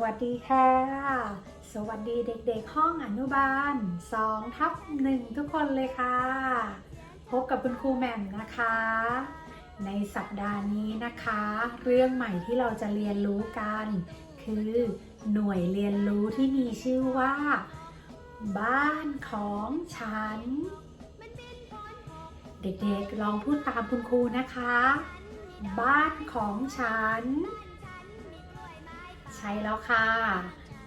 วัสดีค่ะ สวัสดีเด็กๆ ห้องอนุบาล2ทับ1ทุกคนเลยค่ะ พบกับคุณครูแหม่มนะคะ ในสัปดาห์นี้นะคะ เรื่องใหม่ที่เราจะเรียนรู้กัน คือหน่วยเรียนรู้ที่มีชื่อว่า บ้านของฉัน เด็กๆลองพูดตามคุณครูนะคะ บ้านของฉัน ใช่แล้วค่ะ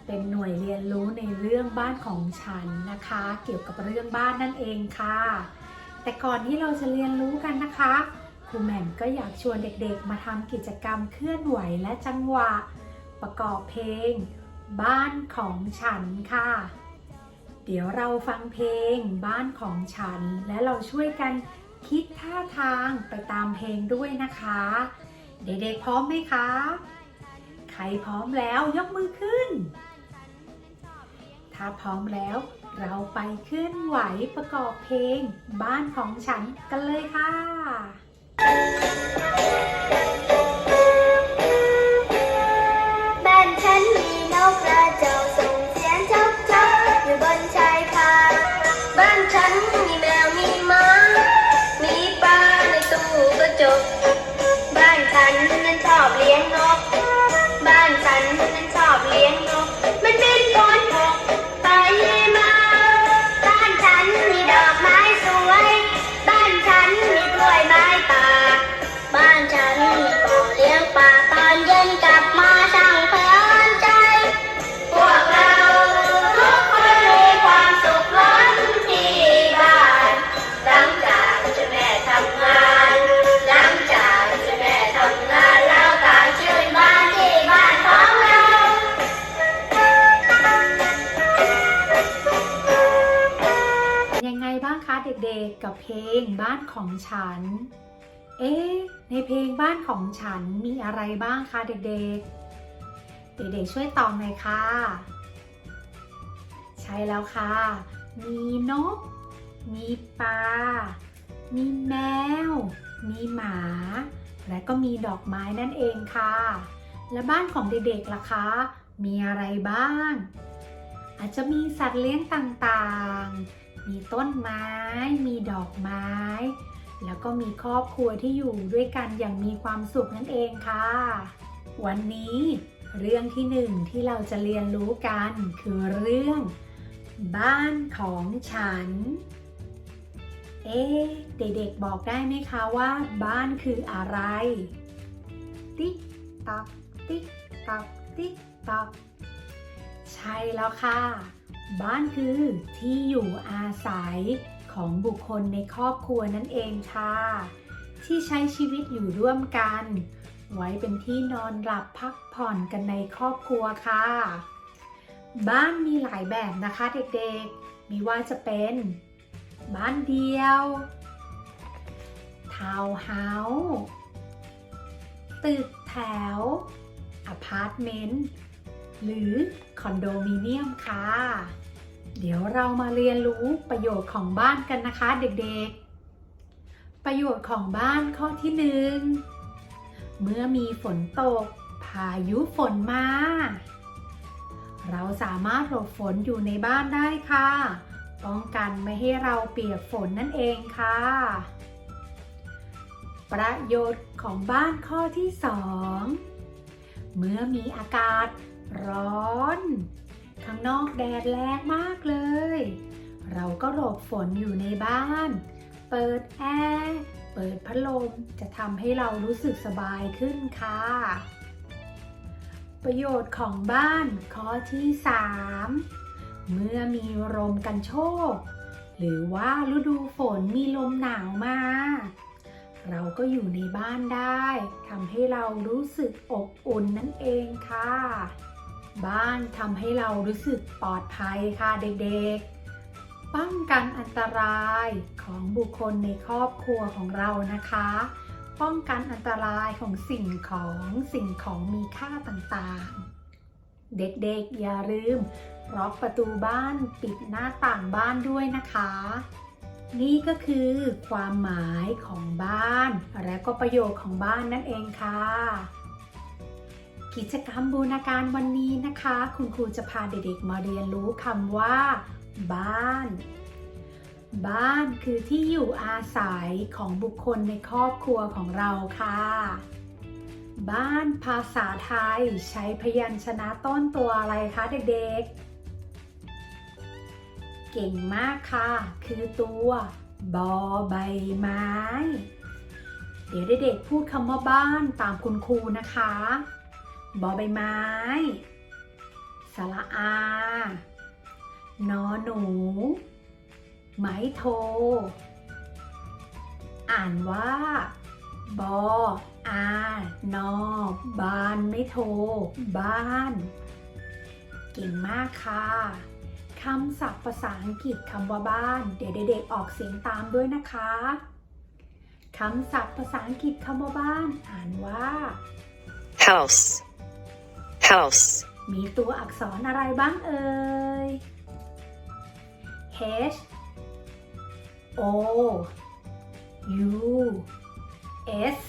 เป็นหน่วยเรียนรู้ในเรื่องบ้านของฉันนะคะ เกี่ยวกับเรื่องบ้านนั่นเองค่ะ แต่ก่อนที่เราจะเรียนรู้กันนะคะครูแหม่มก็อยากชวนเด็กๆ มาทำกิจกรรมเคลื่อนไหวและจังหวะ ประกอบเพลง บ้านของฉันค่ะ เดี๋ยวเราฟังเพลง บ้านของฉัน และเราช่วยกันคิดท่าทางไปตามเพลงด้วยนะคะ เด็กๆพร้อมไหมคะ ใครพร้อมแล้วยกมือขึ้น ถ้าพร้อมแล้ว เราไปเคลื่อนไหวประกอบเพลง บ้านของฉันกันเลยค่ะ คะเด็กๆกับเพลงบ้านของฉัน เอ๊ะในเพลงบ้านของฉันมีอะไรบ้างคะเด็กๆ เด็กๆช่วยตอบหน่อยค่ะ ใช่แล้วค่ะ มีนก มีปลา มีแมว มีหมา และก็มีดอกไม้นั่นเองค่ะ และบ้านของเด็กๆล่ะคะ มีอะไรบ้าง อาจจะมีสัตว์เลี้ยงต่างๆ มีต้นไม้ มีดอกไม้ แล้วก็มีครอบครัวที่อยู่ด้วยกันอย่างมีความสุขนั่นเองค่ะ วันนี้เรื่องที่หนึ่งที่เราจะเรียนรู้กันคือเรื่อง บ้านของฉัน เอ๊เด็กๆบอกได้ไหมคะว่า บ้านคืออะไร ติ๊กตักติ๊กตักติ๊กตักใช่แล้วค่ะ บ้านคือที่อยู่อาศัยของบุคคลในครอบครัวนั่นเองค่ะ ที่ใช้ชีวิตอยู่ร่วมกัน ไว้เป็นที่นอนหลับพักผ่อนกันในครอบครัวค่ะ บ้านมีหลายแบบนะคะเด็กๆมีว่าจะเป็น บ้านเดียวทาวน์เฮาส์ตึกแถวอพาร์ตเมนต์ หรือคอนโดมิเนียมค่ะ เดี๋ยวเรามาเรียนรู้ประโยชน์ของบ้านกันนะคะเด็กๆ ประโยชน์ของบ้านข้อที่หนึ่งเมื่อมีฝนตก พายุฝนมา เราสามารถหลบฝนอยู่ในบ้านได้ค่ะ ป้องกันไม่ให้เราเปียกฝนนั่นเองค่ะ ประโยชน์ของบ้านข้อที่สองเมื่อมีอากาศ ร้อน ข้างนอกแดดแรงมากเลย เราก็หลบฝนอยู่ในบ้าน เปิดแอร์เปิดพัดลมจะทำให้เรารู้สึกสบายขึ้นค่ะ ประโยชน์ของบ้านข้อที่ 3 เมื่อมีลมกันโชกหรือว่าฤดูฝนมีลมหนาวมา เราก็อยู่ในบ้านได้ทำให้เรารู้สึกอบอุ่นนั่นเองค่ะ บ้านทำให้เรารู้สึกปลอดภัยค่ะเด็กๆ ป้องกันอันตรายของบุคคลในครอบครัวของเรานะคะ ป้องกันอันตรายของสิ่งของสิ่งของมีค่าต่างๆ เด็กๆ อย่าลืมล็อกประตูบ้านปิดหน้าต่างบ้านด้วยนะคะ นี่ก็คือความหมายของบ้าน และก็ประโยชน์ของบ้านนั่นเองค่ะ กิจกรรมบูรณาการวันนี้นะคะ คุณครูจะพาเด็กๆมาเรียนรู้คำว่า บ้าน บ้านคือที่อยู่อาศัยของบุคคลในครอบครัวของเราค่ะ บ้านภาษาไทยใช้พยัญชนะต้นตัวอะไรคะเด็กๆ เก่งมากค่ะ คือตัวบอใบไม้ เดี๋ยวเด็กๆพูดคำว่าบ้านตามคุณครูนะคะ บอใบไม้ สระอา นอหนู ไม้โท อ่านว่า บอ อา นอ บานไม่โท บ้าน เก่งมากค่ะคำศัพท์ภาษาอังกฤษคำว่าบ้าน เดี๋ยวเด็กๆออกเสียงตามด้วยนะคะคำศัพท์ภาษาอังกฤษคำว่าบ้าน อ่านว่า house house มีตัวอักษรอะไรบ้างเอ่ย H O U S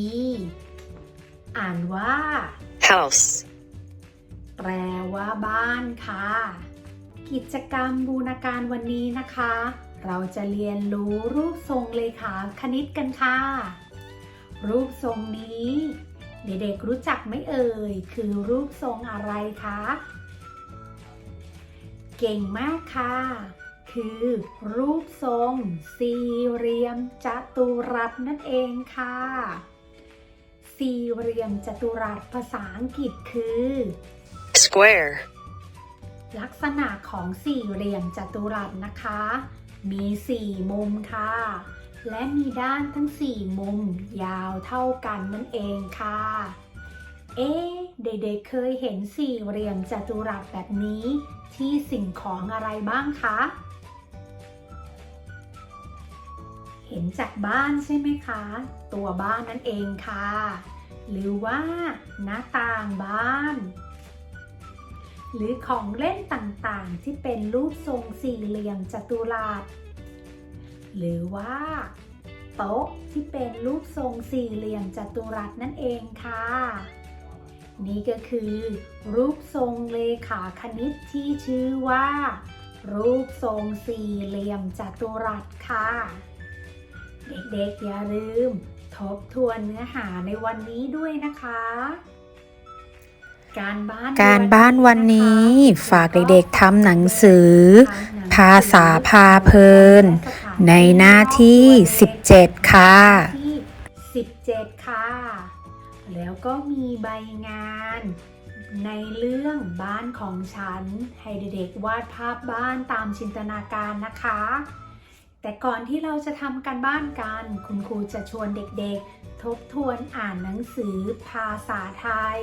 E อ่านว่า house แปลว่าบ้านค่ะ กิจกรรมบูรณาการวันนี้นะคะ เราจะเรียนรู้รูปทรงเลขาคณิตกันค่ะ รูปทรงนี้ เด็กๆรู้จักไหมเอ่ย คือรูปทรงอะไรคะ เก่งมากค่ะ คือรูปทรง สี่เหลี่ยมจัตุรัสนั่นเองค่ะ สี่เหลี่ยมจัตุรัสภาษาอังกฤษคือ square ลักษณะของสี่เหลี่ยมจัตุรัสนะคะ มีสี่มุมค่ะ และมีด้านทั้งสี่มุมยาวเท่ากันนั่นเองค่ะ เอ๊ะเด็กๆเคยเห็นสี่เหลี่ยมจัตุรัสแบบนี้ ที่สิ่งของอะไรบ้างคะ เห็นจากบ้านใช่ไหมคะ ตัวบ้านนั่นเองค่ะ หรือว่าหน้าต่างบ้าน หรือของเล่นต่างๆ ที่เป็นรูปทรงสี่เหลี่ยมจัตุรัส หรือว่าโต๊ะที่เป็นรูปทรงสี่เหลี่ยมจัตุรัสนั่นเองค่ะ นี่ก็คือ รูปทรงเลขาคณิตที่ชื่อว่า รูปทรงสี่เหลี่ยมจัตุรัสค่ะ เด็กๆอย่าลืม ทบทวนเนื้อหาในวันนี้ด้วยนะคะ การบ้านการบ้านวันนี้ ฝากเด็กๆทำหนังสือ ภาษาพาเพลิน ในหน้าที่ 17 ค่ะที่17 ค่ะ แล้วก็มีใบงาน ในเรื่องบ้านของฉัน ให้เด็กๆวาดภาพบ้านตามจินตนาการนะคะ แต่ก่อนที่เราจะทำการบ้านกัน คุณครูจะชวนเด็กๆ ทบทวนอ่านหนังสือภาษาไทย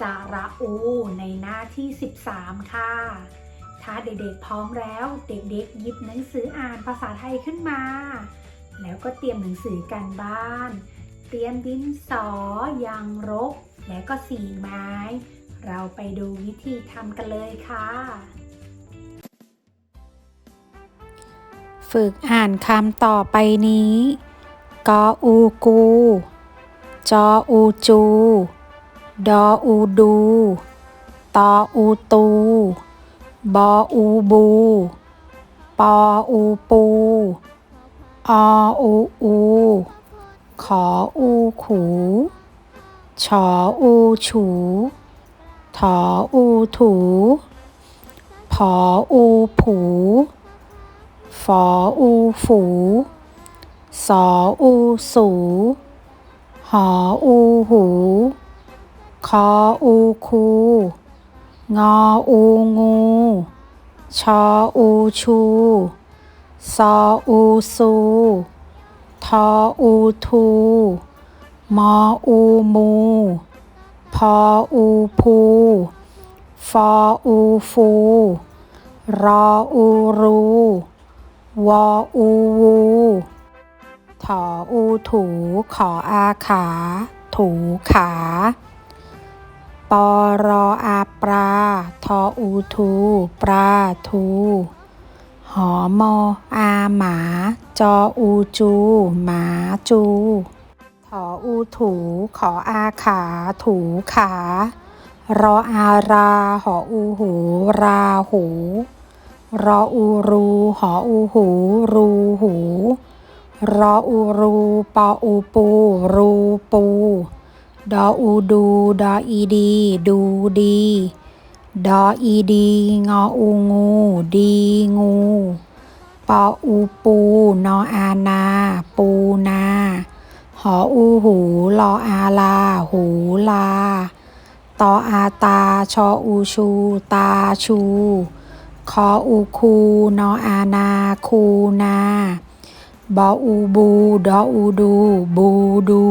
สาระอู ในหน้าที่ 13 ค่ะ ถ้าเด็กๆพร้อมแล้ว เด็กๆหยิบหนังสืออ่านภาษาไทยขึ้นมา แล้วก็เตรียมหนังสือกันบ้าน เตรียมดินสอยางรบ และก็สีไม้ เราไปดูวิธีทำกันเลยค่ะ ฝึกอ่านคำต่อไปนี้กออูกู จออูจู ดออูดู ตออูตู บออูบู ปออูปู ออูอู ขออูขู ชออูฉู ถออูถูผออูผู ฝออูฝู สออูสู หออูหู คออูคู งออูงู ชออูชู ซออูซู ทออูทู มออูมู พออูพู ฟออูฟู รออูรู วออูวูถออูถู ขออาขา ถูขา รออาปลา ทออูทู ปลาทู หอมออาหมา จออูจู หมาจูทออูถู ขออาขา ถูขา รออารา หออูหู ราหู รออูรู หออูหู รูหู รออูรู ปออูปู รูปู ดออูดู ดออีดี ดูดี ดออีดี งออูงู ดีงู ปออูปู นออานา ปูนา หออูหูลออาลา หูลา ตออาตา ชออูชู ตาชู คออูคู นออานา คูนา บออูบู ดออูดู บูดู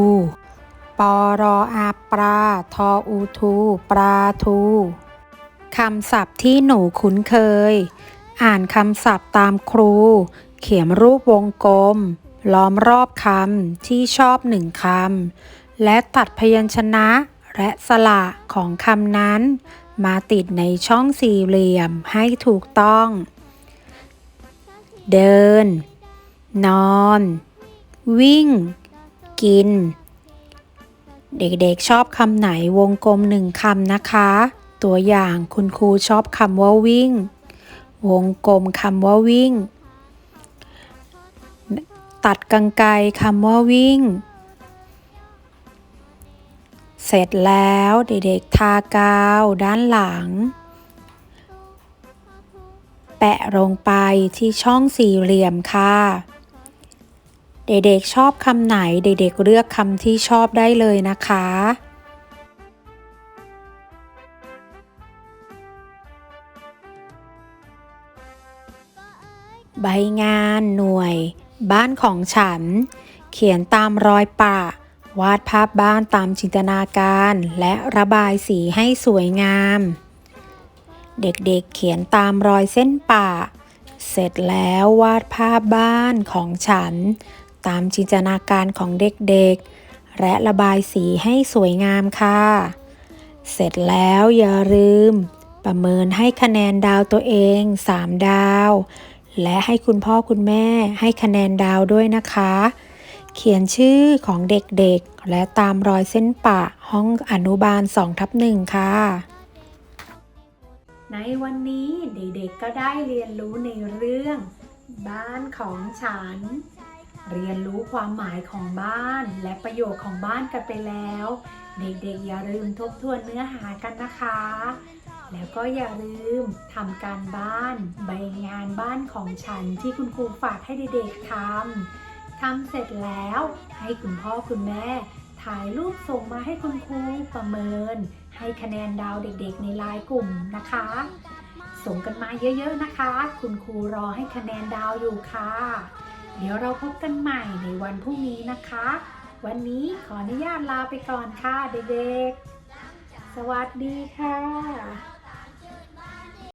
ปอรออาปลาทออูทูปลาทูคำศัพท์ที่หนูคุ้นเคย อ่านคำศัพท์ตามครู เขียนรูปวงกลม ล้อมรอบคำที่ชอบหนึ่งคำ และตัดพยัญชนะและสระของคำนั้น มาติดในช่องสี่เหลี่ยมให้ถูกต้อง เดิน นอน วิ่ง กิน เด็กๆชอบคำไหนวงกลมหนึ่งคำนะคะ ตัวอย่างคุณครูชอบคำว่าวิ่ง วงกลมคำว่าวิ่ง ตัดกังไกรคำว่าวิ่ง เสร็จแล้วเด็กๆทากาวด้านหลัง แปะลงไปที่ช่องสี่เหลี่ยมค่ะ เด็กๆชอบคำไหนเด็กๆเลือกคำที่ชอบได้เลยนะคะ ใบงานหน่วย บ้านของฉัน เขียนตามรอยปะ วาดภาพบ้านตามจินตนาการ และระบายสีให้สวยงาม เด็กๆเขียนตามรอยเส้นปะเสร็จแล้ววาดภาพบ้านของฉัน ตามจินตนาการของเด็กๆ และระบายสีให้สวยงามค่ะ เสร็จแล้วอย่าลืม ประเมินให้คะแนนดาวตัวเอง 3 ดาว และให้คุณพ่อคุณแม่ให้คะแนนดาวด้วยนะคะ เขียนชื่อของเด็กๆ และตามรอยเส้นปะห้องอนุบาล2ทับ1ค่ะในวันนี้เด็กๆก็ได้เรียนรู้ในเรื่อง บ้านของฉัน เรียนรู้ความหมายของบ้านและประโยชน์ของบ้านกันไปแล้ว เด็กๆอย่าลืมทบทวนเนื้อหากันนะคะ แล้วก็อย่าลืมทำการบ้าน ใบงานบ้านของฉันที่คุณครูฝากให้เด็กๆทำทำเสร็จแล้วให้คุณพ่อคุณแม่ถ่ายรูปส่งมาให้คุณครูประเมิน ให้คะแนนดาวเด็กๆ ในไลน์กลุ่มนะคะ ส่งกันมาเยอะๆนะคะ คุณครูรอให้คะแนนดาวอยู่ค่ะ เดี๋ยวเราพบกันใหม่ในวันพรุ่งนี้นะคะ วันนี้ขออนุญาตลาไปก่อนค่ะเด็กๆ สวัสดีค่ะ